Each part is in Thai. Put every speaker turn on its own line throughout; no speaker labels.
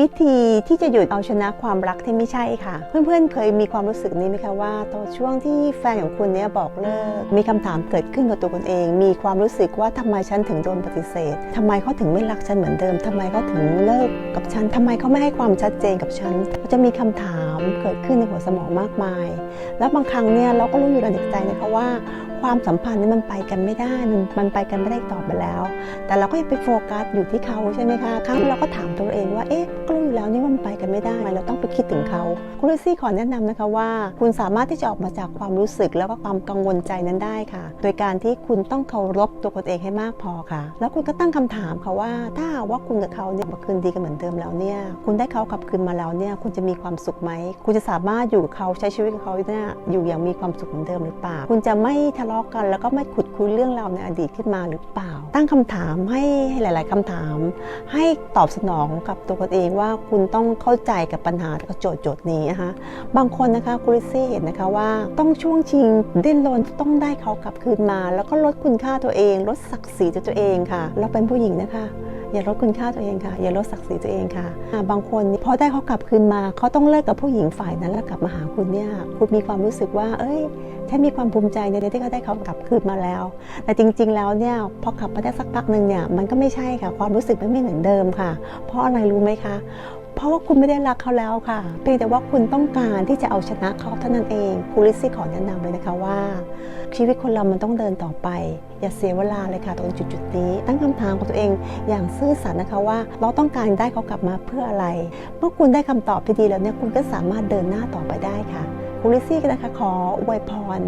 วิธีที่จะหยุดเอาชนะความรักที่ไม่ใช่ค่ะ เพื่อนๆ เคยมีความรู้สึกนี้ไหมคะว่าตอนช่วงที่แฟนของคุณเนี่ยบอกเลิก มีคำถามเกิดขึ้นกับตัวคุณเอง มีความรู้สึกว่าทำไมฉันถึงโดนปฏิเสธทำไมเขาถึงไม่รักฉันเหมือนเดิมทำไมเขาถึงเลิกกับฉันทำไมเขาไม่ให้ความชัดเจนกับฉันจะมีคำถาม เกิดขึ้นในหัวสมองมากมาย แล้วบางครั้งเนี่ยเราก็รู้อยู่ในใจนะคะว่า ความสัมพันธ์นี่มันไปกันไม่ได้ มันไปกันไม่ได้ต่อไปแล้ว แต่เราก็ยังไปโฟกัสอยู่ที่เขาใช่ไหมคะ ครั้งเราก็ถามตัวเองว่า เอ๊ะก็รู้อยู่แล้วนี่ว่ามันไปกันไม่ได้ไมเราต้องไปคิดถึงเขา คุณลิซี่ขอแนะนำนะคะว่า คุณสามารถที่จะออกมาจากความรู้สึกแล้วก็ความกังวลใจนั้นได้ค่ะ โดยการที่คุณต้องเคารพตัวคุณเองให้มากพอค่ะ แล้วคุณก็ตั้งคำถามค่ะว่า ถ้าว่าคุณกับเขาเนี่ยมาคืนดีกันเหมือนเดิมแล้วเนี่ย คุณได้เขากลับคืนมาแล้วเนี่ย คุณจะมีความสุขไหมคุณจะสามารถอยู่กับเขาใช้ชีวิตกับเขาเนี่ยอยู่อย่างมีความสุขเหมือนเดิมหรือเปล่า คุณจะไม่ทะเลาะกัน แล้วก็ไม่ขุดคุยเรื่องราวในอดีตขึ้นมาหรือเปล่า ตั้งคำถามให้ให้หลาย ๆคำถาม ให้ตอบสนองกับตัวคุณเองว่าคุณต้องเข้าใจกับปัญหาและโจทย์โจทย์นี้นะคะบางคนนะคะคุณลิซี่เห็นนะคะว่าต้องช่วงชิงดิ้นรนต้องได้เขากลับคืนมา แล้วก็ลดคุณค่าตัวเอง ลดศักดิ์ศรีตัวเองค่ะ เราเป็นผู้หญิงนะคะ อย่าลดคุณค่าตัวเองค่ะ อย่าลดศักดิ์ศรีตัวเองค่ะบางคนนี่พอได้เขากลับคืนมาเขาต้องเลิกกับผู้หญิงฝ่ายนั้นแล้วกลับมาหาคุณเนี่ยคุณมีความรู้สึกว่า เอ้ยฉันมีความภูมิใจในที่เขาได้เขากลับคืนมาแล้ว แต่จริง ๆ แล้วเนี่ยพอกลับมาได้สักพักหนึ่งเนี่ยมันก็ไม่ใช่ค่ะ ความรู้สึกมันไม่เหมือนเดิมค่ะ เพราะอะไรรู้ไหมคะ เพราะว่าคุณไม่ได้รักเขาแล้วค่ะ เพียงแต่ว่าคุณต้องการที่จะเอาชนะเขาเท่านั้นเองคุณลิซี่ขอแนะนำเลยนะคะว่า ชีวิตคนเรามันต้องเดินต่อไป อย่าเสียเวลาเลยค่ะตรงจุดๆนี้ ตั้งคำถามกับตัวเองอย่างซื่อสัตย์นะคะว่า เราต้องการได้เขากลับมาเพื่ออะไร เมื่อคุณได้คำตอบที่ดีแล้วเนี่ยคุณก็สามารถเดินหน้าต่อไปได้ค่ะคุณลิซี่นะคะขออวยพร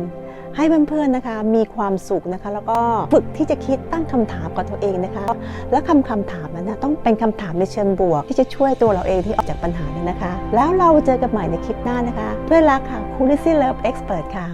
ให้เพื่อนๆนะคะมีความสุขนะคะ แล้วก็ฝึกที่จะคิดตั้งคำถามกับตัวเองนะคะ และคำคำถามนั้นนะต้องเป็นคำถามในเชิงบวก ที่จะช่วยตัวเราเองที่ออกจากปัญหานั้นนะคะ แล้วเราเจอกันใหม่ในคลิปหน้านะคะ เพื่อนรักค่ะคุณลิซซี่เลิฟเอ็กซ์เพรสค่ะ